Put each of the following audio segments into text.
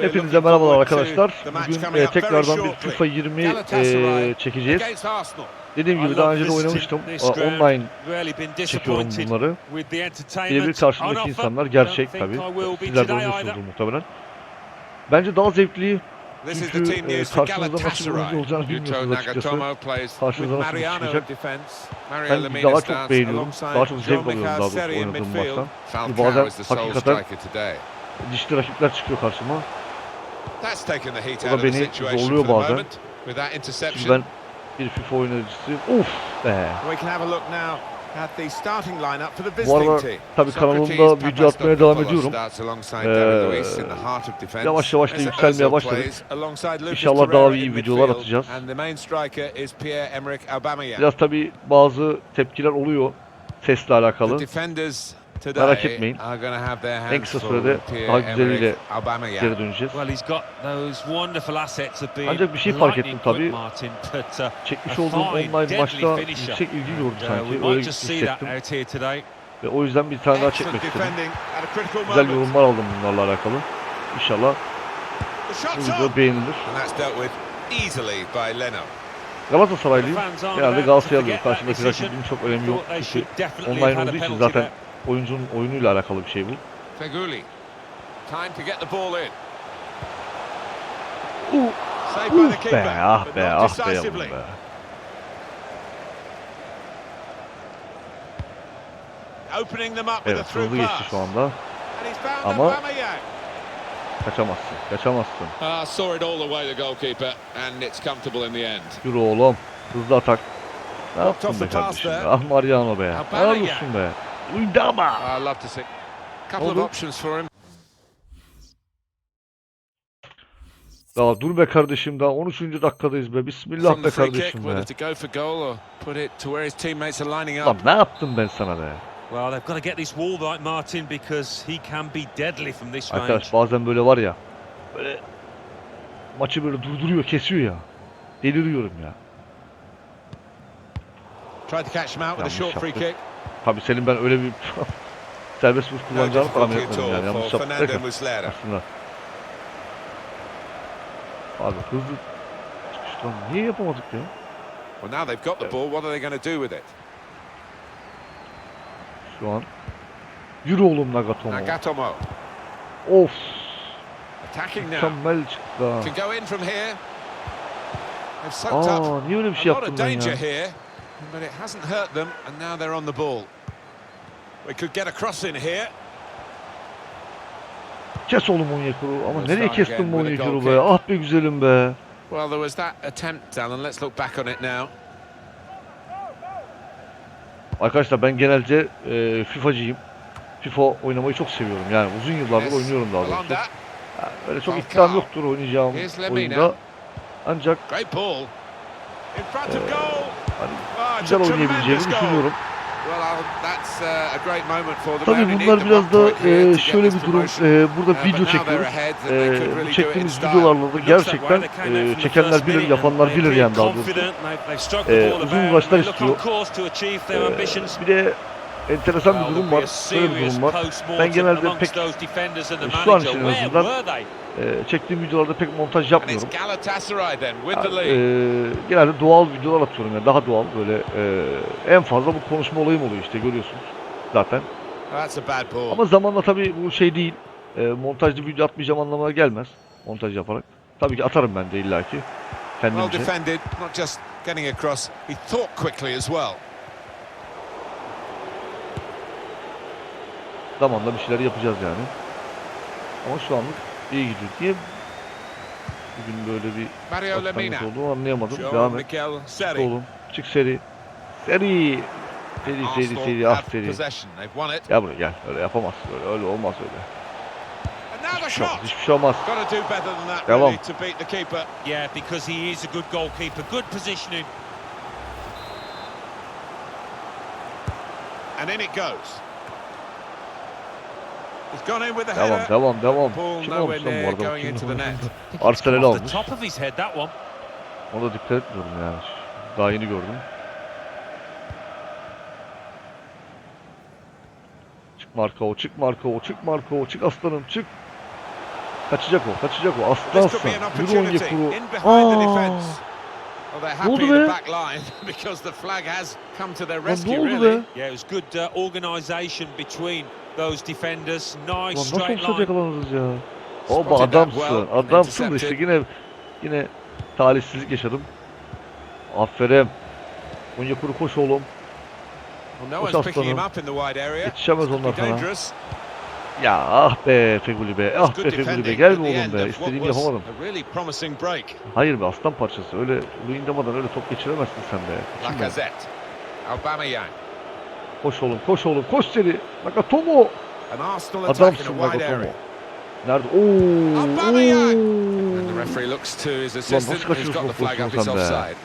Hepinize merhabalar arkadaşlar. Bugün e, tekrardan bir FIFA 20 e, çekeceğiz. Dediğim gibi daha önce de oynamıştım. Online çekiyorum bunları. Birebir karşımdaki insanlar gerçek tabi. Sizler de oynuyorsunuzdur muhtemelen. Bence daha zevkli çünkü e, karşınızda nasıl oyuncu olacağını bilmiyorsunuz açıkçası. Karşınıza nasıl çıkacak. Ben daha çok beğeniyorum. Daha çok zevk alıyorum daha doğrusu oynadığım maçtan. Bazen hakikaten dişli rakipler çıkıyor karşıma. O da beni zorluyor bazen. Çünkü ben bir FIFA oyuncusu. Uf be. Bu arada tabii kanalımda video atmaya devam ediyorum. Ee, yavaş yavaş da yükselmeye başladık. İnşallah daha iyi videolar atacağız. Biraz tabii bazı tepkiler oluyor sesle alakalı. Merak etmeyin. En kısa sürede daha güzeliyle Geri döneceğiz. Ancak bir şey fark ettim tabii. Çekmiş olduğum online maçta yüksek ilgi gördüm sanki. Öyle hissettim. Ve o yüzden bir tane daha çekmek istedim. Güzel yorumlar aldım bunlarla alakalı. İnşallah bu video beğenilir. Galatasaraylıyım. Genelde Galatasaraylıyım. Karşımdaki rakibin çok önemi yok. Çünkü online olduğu için zaten oyuncunun oyunuyla alakalı bir şey bu. Feguli. Time to get the ball in. Uh, uh be, ah but be, ah be decisively. be. Opening them up with a Evet, hızlı geçti şu anda. Ama-. Kaçamazsın, kaçamazsın. Uh, saw it all the way, the goalkeeper, and it's comfortable in the end. Yürü oğlum. Hızlı atak. Ne yaptın be kardeşim? be? Ah Mariano be. Helal olsun be. Uydama. I love to see. Couple of options for him. Daha dur be kardeşim daha 13. dakikadayız be. Bismillah be the free kick, kardeşim be. whether to go for goal or put it to where his teammates are lining Lan ne yaptım ben sana be? Well, they've got to get this wall right, Martin, because he can be deadly from this range. Arkadaş bazen böyle var ya. Böyle maçı böyle durduruyor, kesiyor ya. Deliriyorum ya. Tried to catch him out with a short free kick. Tabii senin ben öyle bir serbest vuruş kullanacağını tahmin etmedim yani. Yanlış for yaptık Fernando ya Muslera. aslında. Abi hızlı çıkış lan. Niye yapamadık ya? Well, now they've got the ball. What are they going to do with it? Şu an. Yürü oğlum Nagatomo. Nagatomo Of. attacking now. Mükemmel çıktı. Can go in from here. Aa niye öyle bir şey yaptım ben ya? but it hasn't hurt them, and now they're on the ball. We could get a cross in here. Kes oğlum Onyekuru. Ama nereye kestin bu Onyekuru be? Ah be güzelim be. Well, there was that attempt, Alan. Let's look back on it now. Arkadaşlar ben genelde e, FIFA'cıyım. FIFA oynamayı çok seviyorum. Yani uzun yıllardır Yes, oynuyorum daha doğrusu. Yani böyle çok iddiam yoktur oynayacağım oyunda. Ancak goal. hani it's güzel oynayabileceğimi düşünüyorum. Uh, Tabii bunlar biraz da e, şöyle bir durum. E, Uh, burada but video çekiyoruz. E, bu çektiğimiz videolarla da gerçekten e, çekenler bilir, yapanlar bilir yani daha doğrusu. Ee, uzun uğraşlar istiyor. Ee, bir de enteresan bir durum var. Şöyle bir durum var. Ben genelde pek şu an için en azından e, çektiğim videolarda pek montaj yapmıyorum. Yani, e, genelde doğal videolar atıyorum yani daha doğal böyle e, en fazla bu konuşma olayım oluyor işte görüyorsunuz zaten. Ama zamanla tabii bu şey değil. E, montajlı video atmayacağım anlamına gelmez. Montaj yaparak. Tabii ki atarım ben de illaki. Well Kendimce. defended, not just getting across. He thought quickly as well. Zamanla bir şeyler yapacağız yani. Ama şu anlık iyi gidiyor. Niye bugün böyle bir başlangıç olduğunu anlayamadım. João Devam et. Oğlum. Çık seri. Seri. Seri seri seri. Ah seri. Gel buraya gel. Öyle yapamazsın. Öyle, öyle olmaz öyle. The Hiçbir şey olmaz. Hiçbir şey olmaz. Got to do better than that Devam. really to beat the keeper. Yeah, because he is a good goalkeeper. Good positioning. And in it goes. He's gone in with the Devam devam devam. Ball Kim nowhere almış lan bu near arada? going Kim into the net. Arsenal almış. top of his head, that one. Ona dikkat etmiyorum yani. Daha yeni gördüm. Çık marka o, çık marka o, çık marka o, çık aslanım, çık. Kaçacak o, kaçacak o. This could Aslansın. be an Yürü opportunity Onyekuru. in behind the Aa, defence. Well, they're happy oldu in the be? back line because the flag has come to their lan ne oldu be? Those defenders. Nice Lan nasıl straight line. ya? Baba Spotted that well adamsın, adamsın da işte intercepted. yine yine talihsizlik yaşadım. Aferin. Onyekuru koş oğlum. Well, no Koş one's picking him aslanım. up in the wide area. Yetişemez Could be onlar sana. dangerous. Ya ah be Feguli be, ah Good be Feguli be. defending Gel at be the oğlum end be. of what İstediğimi was yapamadım. a really promising break. Hayır be aslan parçası. Öyle Luyendama'dan öyle top geçiremezsin sen be. Kim be? Lacazette. Aubameyang. Koş oğlum, koş oğlum, koş seni. Nakatomo. Adamsın Nakatomo. area. Nerede? Oo. Aubameyang. And the oo. referee looks to his nasıl assistant. He's kaçıyorsun got the flag up. It's pozisyonu sen be? offside.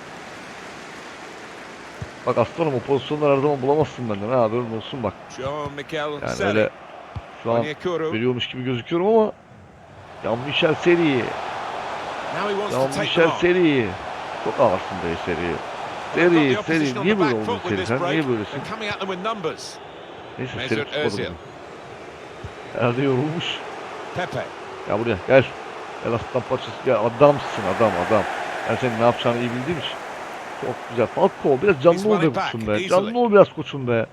Bak aslanım o pozisyonları her zaman bulamazsın benden ha haberin olsun bak. Yani Seri. öyle şu an veriyormuş gibi gözüküyorum ama Seri, to take them Jean-Michel on. Seri. Çok ağırsın be Seri. Seri, Seri. Niye böyle with Seri? Sen niye böylesin? Neyse Seri tutmadı Özil. bunu. Herhalde yorulmuş. Pepe. Ya buraya gel. Gel aslan parçası. Gel adamsın adam adam. Ben senin ne yapacağını iyi bildiğim için. Çok güzel. Falco biraz canlı ol be koçum be. Canlı ol biraz koçum be.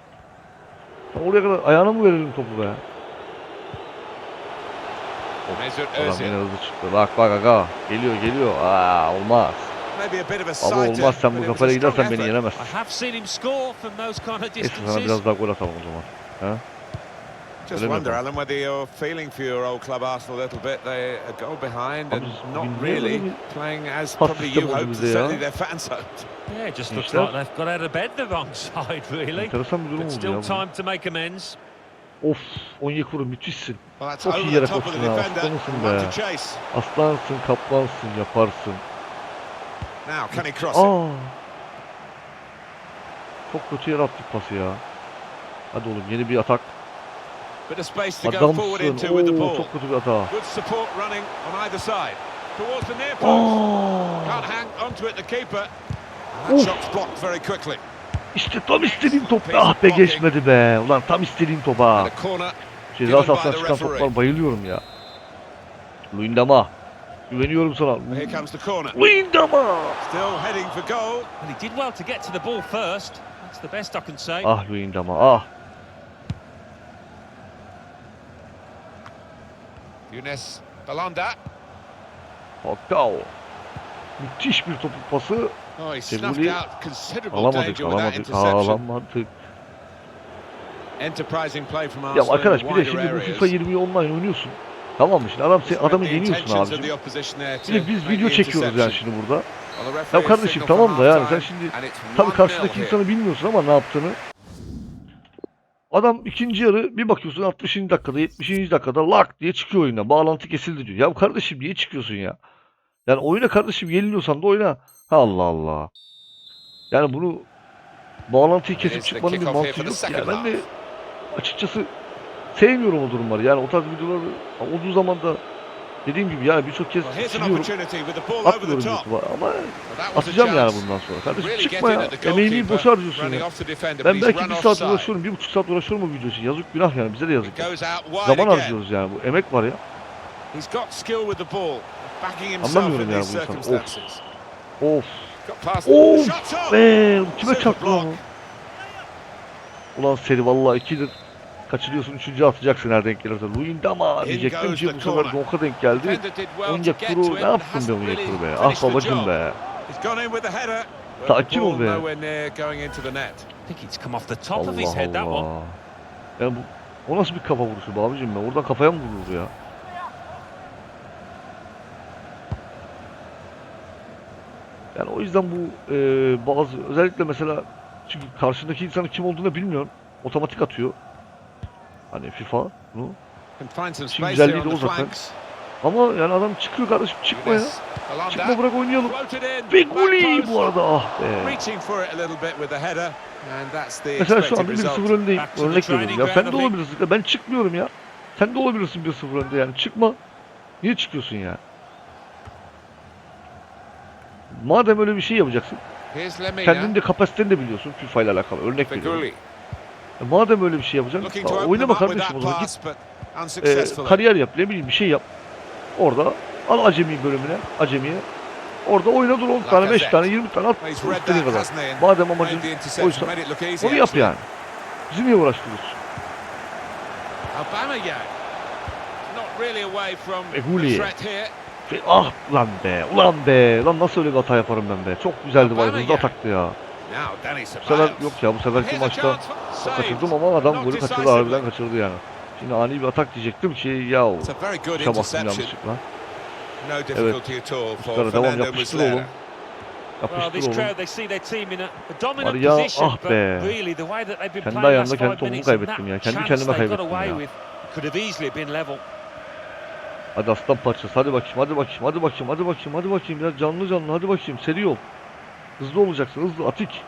Sen oraya kadar ayağına mı verelim topu be? Mesut Adam yine hızlı çıktı. Bak bak aga. Geliyor geliyor. Aa olmaz. Maybe a bit of a Ama sighter, olmaz sen but bu it was kafayla a strong gidersen beni effort. yenemezsin. I have seen him score from those kind of Neyse sana distances. biraz daha gol atalım o zaman. Just Öyle mi wonder, yapalım? Alan, whether you're feeling for your old club Arsenal a little bit. They a goal behind Abi and biz not bugün niye really böyle bir playing as pas probably sistem you oldu hoped, bize and ya? certainly their fans hoped. Yeah, just looks Gençler. like they've got out of bed the wrong side, really. enteresan bir durum But oldu still ya. bu. time to make amends. Of Onyekuru müthişsin. Well, that's Çok iyi over yere the top of the koştun ha, defender. aslanısın and one be. to chase. Aslansın, kaplansın, yaparsın. Now, can he cross it? Aa. Çok kötü yere attık pası ya. Hadi oğlum yeni bir atak. Bit of space to go forward into with the ball. çok kötü bir hata. Good support running on either side. Towards the near post. Can't hang onto it, the keeper. That shot's blocked very quickly. İşte tam istediğim top. Ah be geçmedi be. Ulan tam istediğim top ha. And a corner. Ceza sahasına çıkan toplar bayılıyorum ya. Luyendama. Güveniyorum sana. Here comes the corner. Luyendama. Still heading for goal. Well, he did well to get to the ball first. That's the best I can say. Ah Luyendama ah. Younes Belanda. Falcao. Müthiş bir topu pası. Oh, he Sevgili- snuffed out considerable Alamadık, alamadık, interception. alamadık. Enterprising play from Ya Arsenal arkadaş in bir de şimdi bu. FIFA 20'yi online oynuyorsun. Tamam mı şimdi adam sen, adamı yeniyorsun Bir de biz video çekiyoruz yani şimdi burada. Ya kardeşim tamam da yani sen şimdi tabii 1-0 karşıdaki insanı bilmiyorsun ama ne yaptığını. Adam ikinci yarı bir bakıyorsun 60. dakikada 70. dakikada lak diye çıkıyor oyuna. Bağlantı kesildi diyor. Ya kardeşim niye çıkıyorsun ya? Yani oyuna kardeşim yeniliyorsan da oyna. Allah Allah. Yani bunu bağlantıyı kesip çıkmanın bir mantığı yok. Ya second ben de açıkçası sevmiyorum o durumları. Yani o tarz videoları olduğu zaman da dediğim gibi yani birçok kez siliyorum. Atmıyorum. YouTube'a ama atacağım yani bundan sonra. Kardeşim çıkma ya. Emeğini boşa harcıyorsun ya. Ben belki bir saat uğraşıyorum, bir buçuk saat uğraşıyorum bu video için. Yazık günah yani bize de yazık. Wide Zaman harcıyoruz yani bu emek var ya. Anlamıyorum yani bu insanı. Of. Of Of be kime çarptı lan? Ulan seri vallahi ikidir kaçırıyorsun üçüncü atacaksın her denk gelirse. Luyendama diyecektim ki bu sefer. Donka denk geldi. Onyekuru ne yaptın be Onyekuru really be? Ah babacım be. Sakin ol be. nowhere near going into the net. I think it's come off the top of his Allah head, that one. Allah. Ya bu o nasıl bir kafa vuruşu be abicim be? Oradan kafaya mı vurulur ya? Yani o yüzden bu e, bazı özellikle mesela çünkü karşındaki insanın kim olduğunu bilmiyorsun. Otomatik atıyor. Hani FIFA bunu. Şimdi güzelliği de o zaten. Ama yani adam çıkıyor kardeşim çıkma ya. Çıkma bırak oynayalım. Ve golü bu arada ah be. Mesela şu anda expected 1-0 result. öndeyim. Örnek veriyorum ya. Sen de olabilirsin. Ben çıkmıyorum ya. Sen de olabilirsin 1-0 önde yani. Çıkma. Niye çıkıyorsun ya? Madem öyle bir şey yapacaksın, kendinin de kapasiteni de biliyorsun FIFA ile alakalı. Örnek veriyorum. E madem öyle bir şey yapacaksın, oynama kardeşim o zaman. Git e, kariyer yap, ne bileyim bir şey yap. Orada al acemi bölümüne, acemiye. Orada oyna dur 10 tane, 5 tane, 20 tane at. İstediğin kadar. Madem made amacın oysa onu yap yani. Bizi niye uğraştırıyorsun? Here. Fe- Ah ulan be, ulan be. Lan nasıl öyle bir hata yaparım ben be. Çok güzeldi vay, ataktı ya. Bu sefer yok ya bu seferki maçta kaçırdım ama adam golü kaçırdı harbiden kaçırdı yani. Şimdi ani bir atak diyecektim ki ya o kuşa bastım yanlışlıkla. Evet Muslera devam yapıştır oğlum. Yapıştır oğlum. Var ah be. Kendi ayağımda kendi topumu kaybettim ya. Kendi kendime kaybettim ya. Hadi aslan parçası hadi bakayım hadi bakayım hadi bakayım hadi bakayım hadi bakayım biraz canlı canlı hadi bakayım seri ol. Hızlı olacaksın hızlı atik.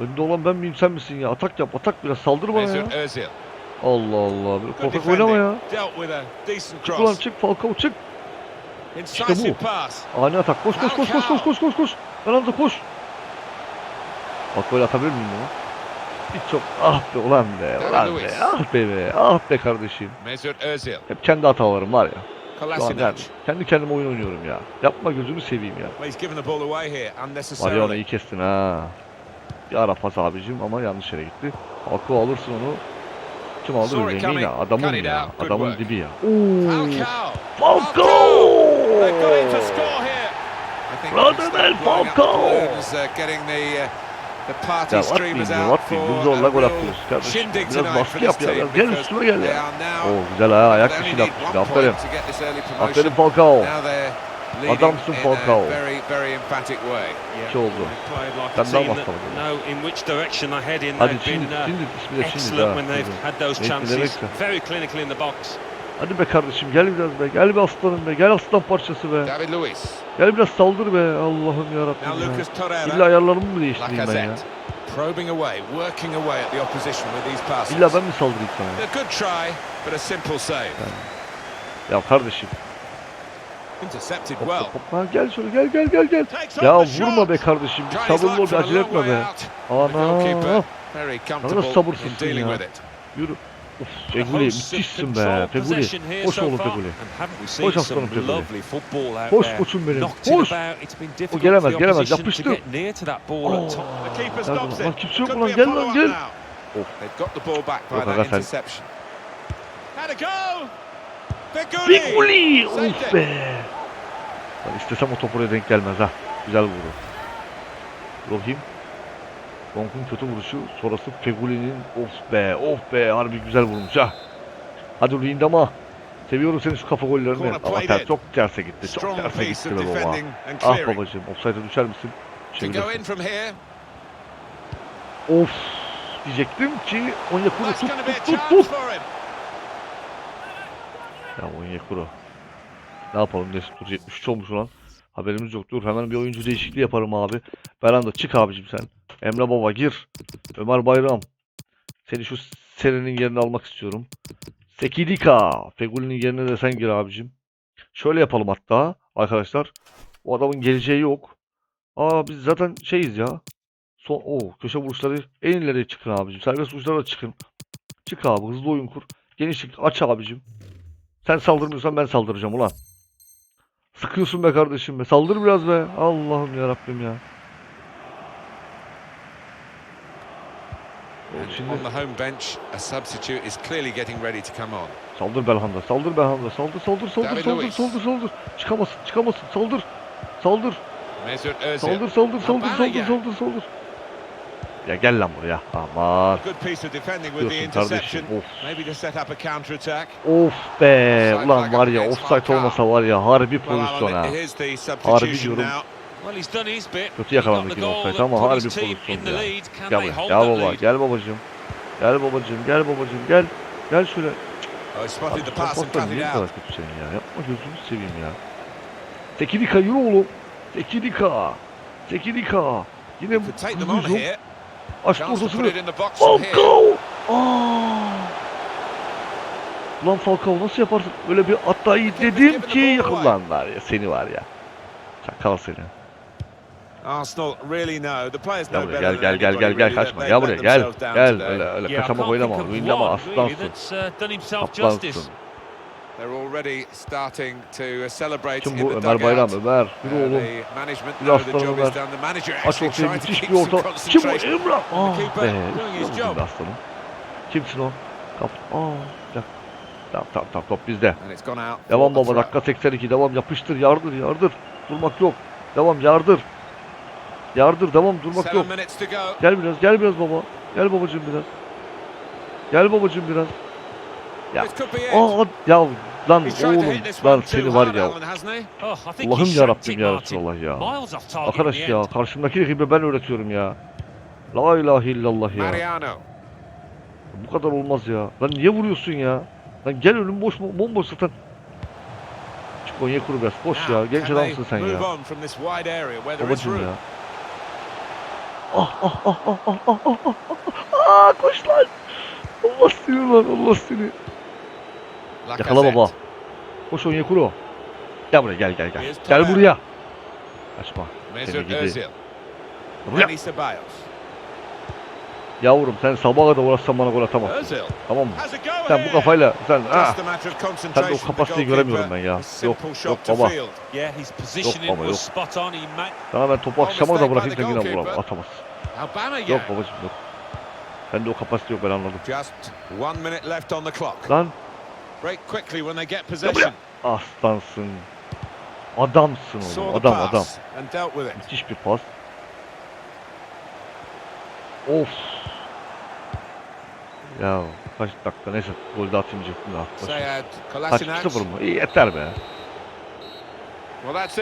Önde olan ben miyim sen misin ya? Atak yap atak biraz saldır bana ya. Allah Allah. Korkak oynama ya. Çık ulan çık Falcao çık. İşte bu. Ani atak. Koş koş koş koş koş koş koş koş. Ben Ronaldo koş. Bak böyle atabilir miyim ya? Hiç çok ah be ulan be ulan be ah be be ah be kardeşim. Hep kendi hatalarım var ya. Lan kendi kendime oyun oynuyorum ya. Yapma gözünü seveyim ya. Mariano iyi kestin ha. Bir ara pas abicim ama yanlış yere gitti. Akıl alırsın onu. Kim aldı Zemina? Adamın ya. Adamın dibi ya. Oo. Falcao! Radamel Falcao! Ya atmayın, atmayın. Bu zorla gol atıyoruz kardeşim. Biraz baskı yap ya. Biraz gel üstüme gel ya. Oo güzel ha. Ayak dışına atmış. Aferin. Aferin Falcao. Adamsın Falcao. İki şey oldu. Ben daha basmadım. Hadi şimdi, uh, şimdi, şimdi, şimdi. Excellent when they've had those chances. Very clinical in the box. Hadi be kardeşim gel biraz be. Gel be aslanım be. Gel aslan parçası be. David Luiz. Gel biraz saldır be. Allah'ım yarabbim ya. İlla ayarlarımı mı değiştireyim ben ya? Probing away, working away at the opposition with these passes. İlla ben mi saldırayım sana? ya? A good try, but a simple save. Ya kardeşim. Intercepted Hop, well. hop, hop. Ha, gel şöyle gel gel gel gel. Ya vurma be kardeşim. Bir sabırlı ol bir acele etme be. Ana. very Ne comfortable kadar sabırsızsın dealing ya. with it. Yürü. Feguli müthişsin be. Feguli. Koş oğlum Feguli. Koş aslanım Feguli. Koş koçum benim. Koş. O gelemez gelemez. Yapıştı. Oh. Lan kimse yok lan. Gel lan gel. Oh. Of. Yok aga sen. Feguli. Of be. Ben istesem o topu denk gelmez ha. Güzel vurdu. Rohim. Donk'un kötü vuruşu. Sonrası Feguli'nin of be of be harbi güzel vurmuş ha. Hadi Luyendama. Seviyorum seni şu kafa gollerini. Ama ter, çok terse gitti. Çok terse gitti be baba. Ah babacığım offside'e düşer misin? Çevirirsin. Of diyecektim ki Onyekuru tut tut tut tut. Ya Onyekuru. Ne yapalım Mesut dur 73 olmuş ulan. Haberimiz yok. Dur hemen bir oyuncu değişikliği yaparım abi. Beranda çık abicim sen. Emre Baba gir. Ömer Bayram. Seni şu serinin yerini almak istiyorum. Sekidika. Feguli'nin yerine de sen gir abicim. Şöyle yapalım hatta arkadaşlar. O adamın geleceği yok. Aa biz zaten şeyiz ya. Son, o köşe vuruşları en ileriye çıkın abicim. Serbest vuruşlara çıkın. Çık abi hızlı oyun kur. Genişlik aç abicim. Sen saldırmıyorsan ben saldıracağım ulan. Sıkıyorsun be kardeşim be. Saldır biraz be. Allah'ım ya Rabbim ya. Şimdi on the home bench, a substitute is clearly getting ready to come on. saldır Belhanda. Saldır Belhanda. Saldır saldır saldır David saldır Luiz. saldır saldır. Çıkamasın çıkamasın. Saldır. Saldır. Mesut Özil. Saldır saldır saldır saldır Aubameyang. saldır saldır. Ya gel lan buraya. Aman. Diyorsun kardeşim. Of. Of be. Ulan var ya offside olmasa var ya harbi pozisyon ha. Harbi diyorum. Kötü yakalandık yine offside ama harbi pozisyon ya. Gel buraya. Gel baba. Gel babacığım. Gel babacığım. Gel babacığım. Gel. Gel şöyle. Abi sen niye kadar kötü senin ya? Yapma gözünü seveyim ya. Tekidika yürü oğlum. Tekidika. Tekidika. Yine bu hızlı yok. Açtı ortasını. Falcao! Aa! Lan Falcao nasıl yaparsın? Böyle bir hatta iyi dedim ki yakalanlar ya seni var ya. Çakal seni. Arsenal really know. The players know better. Gel gel gel gel gel kaçma. Gel buraya gel. Gel öyle öyle kaçamak oynama. Oynama aslansın. Aslansın. Şimdi bu Ömer Bayram, Ömer. Bir oğlum. Bir aslan Ömer. Aç ortaya müthiş bir orta. Kim bu Emrah? Ah be. Üstüne aslanım. Kimsin o? Kap. Aa. Bak. Tamam tamam tamam top bizde. Devam baba dakika 82 devam yapıştır yardır yardır. Durmak yok. Devam yardır. Yardır devam durmak yok. Gel biraz gel biraz baba. Gel babacığım biraz. Gel babacığım biraz. Ya. Aa ya lan oğlum lan seni var ya. Oh, Allah'ım yarabbim it, ya. Resulallah ya. Arkadaş ya karşımdaki rakibe ben öğretiyorum ya. La ilahe illallah ya. Bu kadar olmaz ya. Lan niye vuruyorsun ya? Lan gel önüm boş? Bomboş zaten. Çık Konya kuru biraz. Boş ya. Genç adamsın sen ya. Babacım ya. Ah ah ah ah ah ah ah ah ah ah koş lan. Allah seni lan Allah seni. Yakala baba. Koş oyuna kuru. Gel buraya gel gel gel. Gel buraya. Kaçma. Seni gidi. Buraya. Yavrum sen sabaha da uğraşsan bana gol atamazsın. Tamam mı? Sen bu kafayla sen ah, sen de o kapasiteyi göremiyorum ben ya. Yok yok baba. Yok baba yok. Sana ben topu akşama da bırakayım sen yine vuram atamazsın. Yok babacım yok. Sen de o kapasite yok ben anladım. Lan Break quickly when they get possession. aslansın. Adamsın oğlum. Adam adam. Müthiş bir pas. Of. Ya kaç dakika neyse gol de atayım diyecektim de. Kaç Sayed Kolasinac. 0 mu? İyi yeter be. Well, that's it.